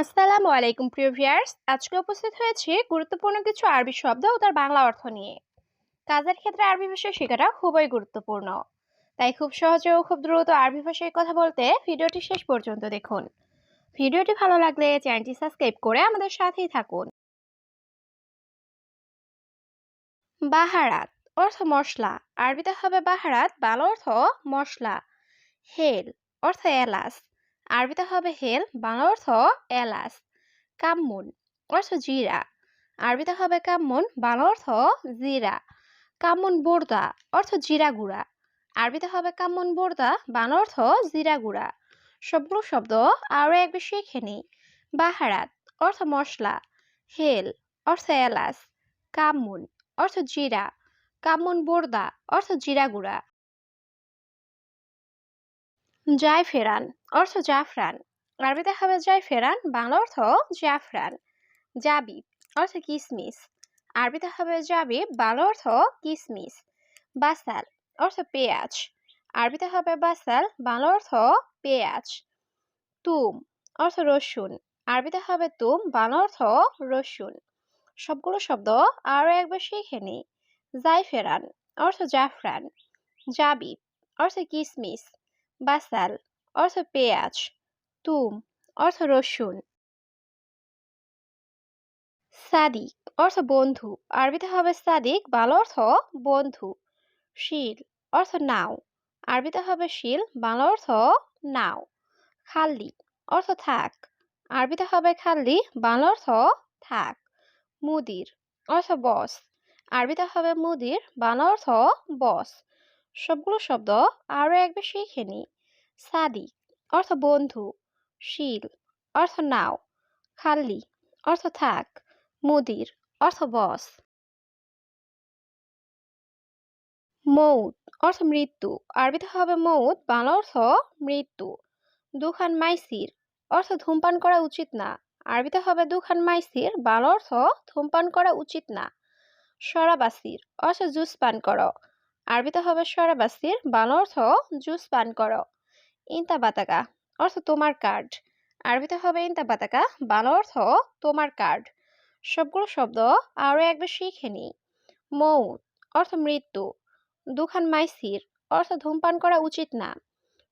আসসালামু আলাইকুম, প্রিয় ভিউয়ার্স। আজকে উপস্থিত হয়েছি গুরুত্বপূর্ণ কিছু আরবি শব্দ ও তার বাংলা অর্থ নিয়ে। কাজের ক্ষেত্রে আরবি ভাষা শেখাটা খুবই গুরুত্বপূর্ণ। তাই খুব সহজে ও খুব দ্রুত আরবি ভাষায় কথা বলতে ভিডিওটি শেষ পর্যন্ত দেখুন। ভিডিওটি ভালো লাগলে চ্যানেলটি সাবস্ক্রাইব করে আমাদের সাথেই থাকুন। বাহারাত অর্থ মশলা। আরবিতে হবে বাহারাত, বাল অর্থ মশলা। হেল অর্থ এলাচ। আরবিতে হবে হেল, বাংলা অর্থ এলাচ, কামমুন অর্থ জিরা, আরবিতে হবে কামমুন, বাংলা অর্থ জিরা কামুন বোরদা অর্থ জিরা গুঁড়া, আরবিতে হবে কামমুন বোরদা, বাংলা অর্থ জিরা গুঁড়া। সবগুলো শব্দ আরও একবার শিখে নিই। বাহারাত অর্থ মশলা, হেল অর্থ এলাচ কামুন অর্থ জিরা কামুন বোরদা অর্থ জিরা গুঁড়া। জায়ফেরান অর্থ জাফরান। আরবিতে হবে জায়ফেরান বাংলা অর্থ জাফরান। জাবিব, অর্থ কিসমিস। আরবিতে হবে জাবিব, বাংলা অর্থ কিসমিস। বাসাল, অর্থ পেঁয়াজ। আরবিতে হবে বাসাল, বাংলা অর্থ পেঁয়াজ। তুম, অর্থ রসুন। আরবিতে হবে তুম, বাংলা অর্থ রসুন। সবগুলো শব্দ আরও একবার শিখে নিই। জাইফেরান অর্থ জাফরান। জাবিব, অর্থ কিসমিস। বাসাল অর্থ পেঁয়াজ, তুম, অর্থ রসুন। সাদিক, অর্থ বন্ধু, আরবিতে হবে সাদিক, বাংলা অর্থ বন্ধু। শিল, অর্থ নাও, আরবিতে হবে শিল, বাংলা অর্থ নাও। খাল্লি, অর্থ থাক, আরবিতে হবে খাল্লি, বাংলা অর্থ থাক। মুদির, অর্থ বস, আরবিতে হবে মুদির, বাংলা অর্থ বস। সবগুলো শব্দ আরও একবার শিখে নিই। সাদিক অর্থ বন্ধু, শিল অর্থ নাও খাল্লি অর্থ থাক, মুদির অর্থ বস। মৌত অর্থ মৃত্যু, আরবিতে হবে মৌত, বাংলা অর্থ মৃত্যু। দুখান মাইসির অর্থ ধূমপান করা উচিত না, আরবিতে হবে দুখান মাইসির, বাংলা অর্থ ধূমপান করা উচিত না। সরাবাসির অর্থ জুস পান করো আরবিতে হবে সরাবাসির বাংলা অর্থ জুস পান করো। ইন্তা বাতাকা অর্থ তোমার কার্ড। আরবিতে হবে ইন্তা বাতাকা বাংলা অর্থ তোমার কার্ড। সবগুলো শব্দ আরও একবার শিখে নিই। মৌত অর্থ মৃত্যু। দুখান মাইসির, অর্থ ধূমপান করা উচিত না।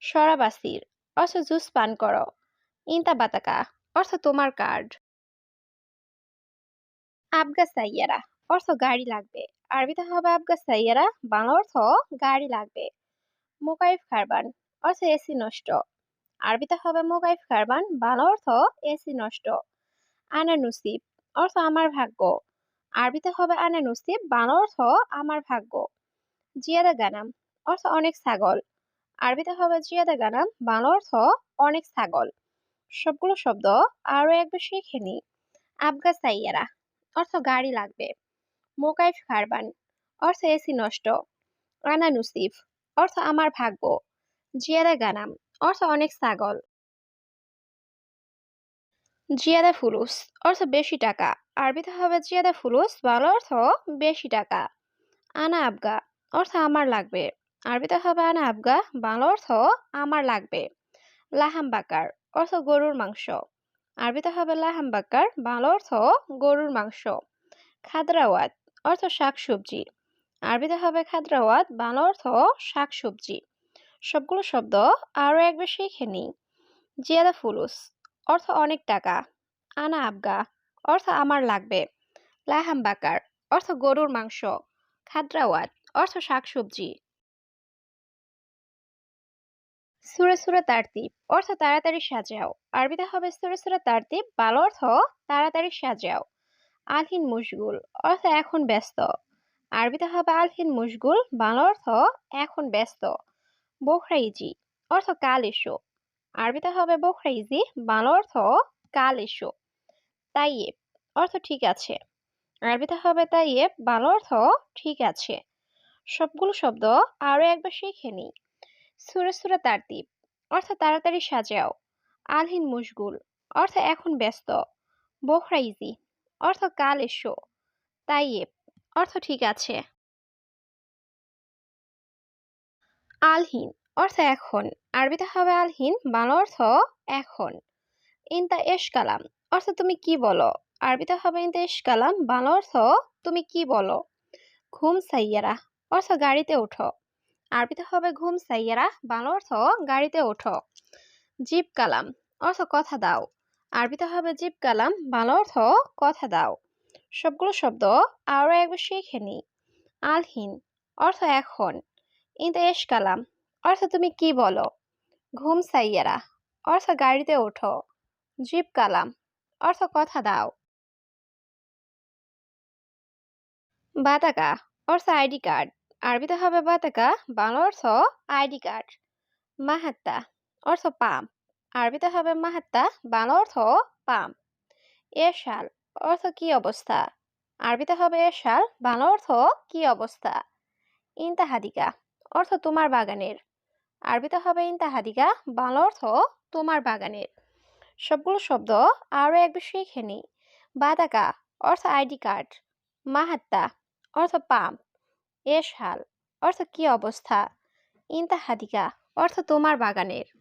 সরাবাসির অর্থ জুস পান করো। ইন্তা বাতাকা অর্থ তোমার কার্ড। আবগা সাইয়ারা, অর্থ গাড়ি লাগবে। আরবিতে হবে আবগা সাইয়ারা, বাংলা অর্থ গাড়ি লাগবে। মোকাইফ কারবান, অর্থ এসি নষ্ট। আরবিতে হবে মোকাইফ কারবান, বাংলা অর্থ এসি নষ্ট। আনা নসিব, অর্থ আমার ভাগ্য। আরবিতে হবে আনা নসিব, বাংলা অর্থ আমার ভাগ্য। জিয়াদা গানাম, অর্থ অনেক ছাগল। আরবিতে হবে জিয়াদা গানাম, বাংলা অর্থ অনেক ছাগল। সবগুলো শব্দ আরও একবার শিখে নিই। আবগা সাইয়ারা, অর্থ গাড়ি লাগবে। মোকাইফ কারবান অর্থ এসি নষ্ট। আনা নুসিফ অর্থ আমার ভাগ্য। জিয়াদা গানাম। অর্থ অনেক ছাগল। জিয়াদা ফুলুস। অর্থ বেশি টাকা। আরবিতে হবে জিয়াদা ফুলুস। বাংলা অর্থ বেশি টাকা। আনা আবগা। অর্থ আমার লাগবে। আরবিতে হবে আনা আবগা। বাংলা অর্থ আমার লাগবে। লাহাম বাকার। অর্থ গরুর মাংস। আরবিতে হবে লাহাম বাকার। বাংলা অর্থ গরুর মাংস। খাদরাওয়াত। অর্থ শাকসবজি। আরবিতে হবে খাদরাওয়াত, বাংলা অর্থ শাকসবজি। সবগুলো শব্দ আরও একবার শিখে নিই। জিয়াদা ফুলুস, অর্থ অনেক টাকা। আনা আবগা, অর্থ আমার লাগবে। লাহাম বাকার, অর্থ গরুর মাংস। খাদ্রাওয়াত, অর্থ শাকসবজি। সুরে সুরে তারতিব অর্থ তাড়াতাড়ি সাজাও। আরবিতে হবে সুরে সুরে তারতিব বাল অর্থ তাড়াতাড়ি সাজাও। আলহিন মুশগুল, অর্থ এখন ব্যস্ত। আরবিতে হবে আলহিন মুশগুল, বাংলা অর্থ এখন ব্যস্ত। বোখরাইজি অর্থ কাল এসো। আরবিতে হবে বোখরাইজি বাংলা অর্থ কাল এসো। তাইয়েব, অর্থ ঠিক আছে। আরবিতে হবে তাইয়েব, বাংলা অর্থ ঠিক আছে। সবগুলো শব্দ আরও একবার শিখে নিই। সুরে সুরে তারতিব, অর্থ তাড়াতাড়ি সাজাও। আলহিন মুশগুল, অর্থ এখন ব্যস্ত। বোখরাইজি অর্থ কাল এসো। তাই অর্থ ঠিক আছে। আলহীন, অর্থ এখন। আরবিতে হবে আলহীন, বাংলা অর্থ এখন। ইনতা এশ কালাম, অর্থ তুমি কি বলো? আরবিতে হবে ইনতা এশ কালাম, বাংলা অর্থ তুমি কি বলো? ঘুম সাইয়ারা, অর্থ গাড়িতে ওঠো। আরবিতে হবে ঘুম সাইয়ারা, বাংলা অর্থ গাড়িতে ওঠো। জিপ কালাম, অর্থ কথা দাও। আরবিতে হবে জিপ কালাম, বাংলা অর্থ কথা দাও। সবগুলো শব্দ আরও একবার শিখে নি। আলহীন, অর্থ এখন। ইনতা এশ কালাম, অর্থ তুমি কি বলো? ঘুম সাইয়ারা, অর্থ গাড়িতে ওঠো। জিপ কালাম, অর্থ কথা দাও। বাতাকা, অর্থ আইডি কার্ড। আরবিতে হবে বাতাকা, বাংলা অর্থ আইডি কার্ড। মাহাত্তা, অর্থ পাম্প আরবিতে হবে মাহাত্তা, বাংলা অর্থ পাম্প এশাল অর্থ কি অবস্থা? আরবিতে হবে এশাল বাংলা অর্থ কি অবস্থা? ইন্তাহাদিকা অর্থ তোমার বাগানের। আরবিতে হবে ইন্তাহাদিকা, বাংলা অর্থ তোমার বাগানের। সবগুলো শব্দ আরও একবার শিখে নিই। বাদাকা অর্থ আইডি কার্ড। মাহাত্তা অর্থ পাম্প এশহাল অর্থ কি অবস্থা? ইন্তাহাদিকা অর্থ তোমার বাগানের।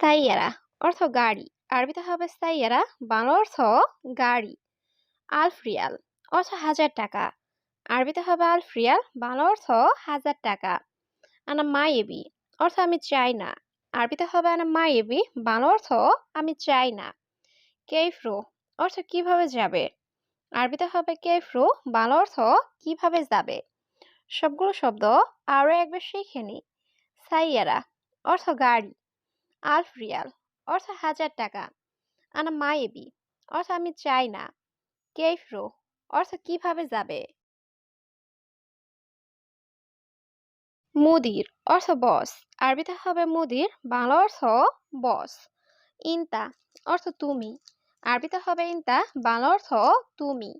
স্থায়ীরা অর্থ গাড়ি। আরবিতে হবে স্থায়ীরা বাংলা অর্থ গাড়ি। আলফ্রিয়াল। অর্থ হাজার টাকা। আরবিতে হবে আলফ্রিয়াল। বাংলা অর্থ হাজার টাকা। আনা মায়েবি। অর্থ আমি চাই না। আরবিতে হবে আনা মায়েবি। বাংলা অর্থ আমি চাই না। কেফরু। অর্থ কীভাবে যাবে? আরবিতে হবে কেফরু। বাংলা অর্থ কীভাবে যাবে? সবগুলো শব্দ আরও একবার শিখে নি। সাইয়ারা অর্থ গাড়ি। আলফ রিয়াল। অর্থ হাজার টাকা। আনা মায়েবি অর্থ আমি চাই না। কেফরু অর্থ কীভাবে যাবে? মুদির। অর্থ বস। আরবিতে হবে মুদির। বাংলা অর্থ বস। ইনতা। অর্থ তুমি। আরবিতে হবে ইনতা। বাংলা অর্থ তুমি।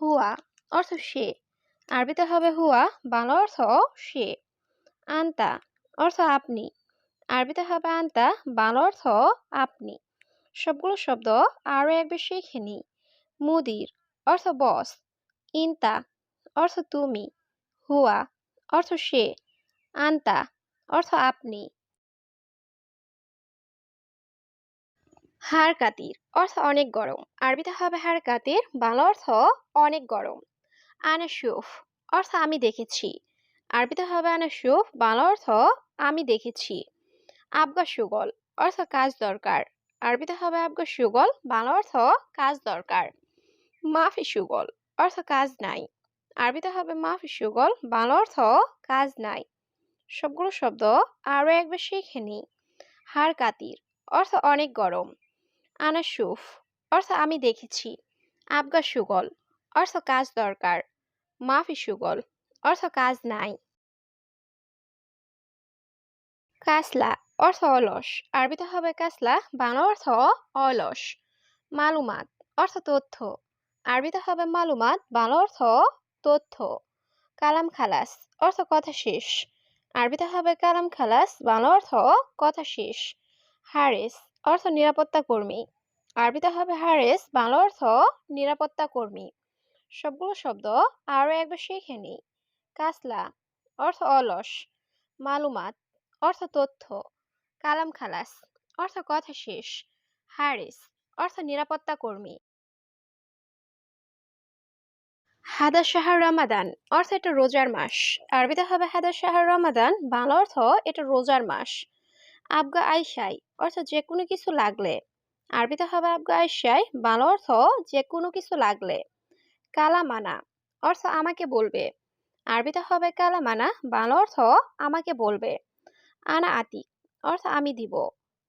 হুয়া। অর্থ সে। আরবিতে হবে হুয়া। বাংলা অর্থ সে। আন্তা। অর্থ আপনি। আরবিতে হবে আন্তা, বাংলা অর্থ আপনি। সবগুলো শব্দ আরও একবার শিখে নি। মুদির, অর্থ বস ইনতা, অর্থ তুমি। হুয়া, অর্থ সে। আন্তা, অর্থ আপনি। হাড় কাতির অর্থ অনেক গরম। আরবিতে হবে হাড় কাতির বাংলা অর্থ অনেক গরম। আনাসুফ, অর্থ আমি দেখেছি। আরবিতে হবে আনাসুফ, বাংলা অর্থ আমি দেখেছি। আবগা সুগল, অর্থ কাজ দরকার। আরবিতে হবে আবগা সুগল, বাংলা অর্থ কাজ দরকার। মাফি সুগল, অর্থ কাজ নাই। আরবিতে হবে মাফি সুগল, বাংলা অর্থ কাজ নাই। সবগুলো শব্দ আরও একবার শিখে নি। হাড় কাতির, অর্থ অনেক গরম। আনাসুফ অর্থ আমি দেখেছি। আবগা সুগল, অর্থ কাজ দরকার। মাফি সুগল, অর্থ কাজ নাই। কাসলা অর্থ অলস। আরবিতে হবে কাসলা, বাংলা অর্থ অলস। মালুমাত, অর্থ তথ্য। আরবিতে হবে মালুমাত, বাংলা অর্থ তথ্য। কালাম খালাস, অর্থ কথা শেষ। আরবিতে হবে কালাম খালাস, বাংলা অর্থ কথা শেষ। হারেস, অর্থ নিরাপত্তা কর্মী। আরবিতে হবে হারেস, বাংলা অর্থ নিরাপত্তা কর্মী। সবগুলো শব্দ আরও একবার শিখে নিই। কাসলা, অর্থ অলস। মালুমাত, অর্থ তথ্য। কালাম খালাস, অর্থ কথা শেষ। হারিস, অর্থ নিরাপত্তা কর্মী। হাদা শাহর রমাদান, অর্থ এটা রোজার মাস। আরবিতে হবে হাদা শাহর রমাদান, বাংলা অর্থ এটা রোজার মাস। আবগা আইসাই, অর্থ যে কোনো কিছু লাগলে। আরবিতে হবে আবগা আইসাই, বাংলা অর্থ যে কোনো কিছু লাগলে। কালামানা, অর্থ আমাকে বলবে। আরবিতে হবে কালামানা, বাংলা অর্থ আমাকে বলবে। আনা আতিক অর্থ আমি দিব।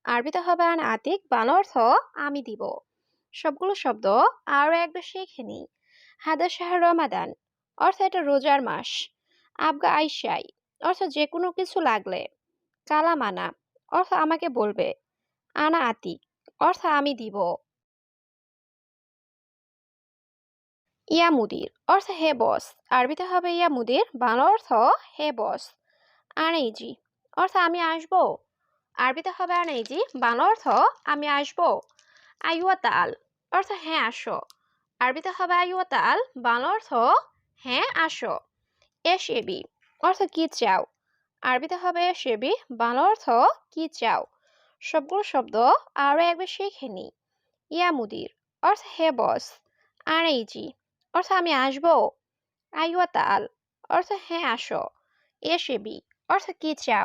আরবিতে হবে আনা আতিক, বান অর্থ আমি দিব। সবগুলো শব্দ আরও একবার শিখে নিই। হাদা শাহ রমাদান, অর্থ এটা রোজার মাস। আবগা আইসাই অর্থ যে কোনো কিছু লাগলে। কালামানা, অর্থ আমাকে বলবে। আনা আতিক, অর্থ আমি দিব। ইয়া মুদির অর্থ হে বস। আরবিতে হবে ইয়া মুদির বাংলা অর্থ হে বস। আনাইজি, অর্থ আমি আসব। আরবিতে হবে আনাইজি বাংলা অর্থ আমি আসব আইয়া তাল অর্থ হ্যাঁ আসো। আরবিতে হবে আইয়া তাল বাংলা অর্থ হ্যাঁ আসো। এস এবি অর্থ কি চাও? আরবিতে হবে এস এবি বাংলা অর্থ কি চাও? সবগুলো শব্দ আরও একবার শিখে নিই ইয়া মুদির, অর্থ হে বস, আর আনাইজি অর্থ আমি আসব আইওয়া তাল অর্থ হ্যাঁ আসো। এসেবি অর্থ কি চাও?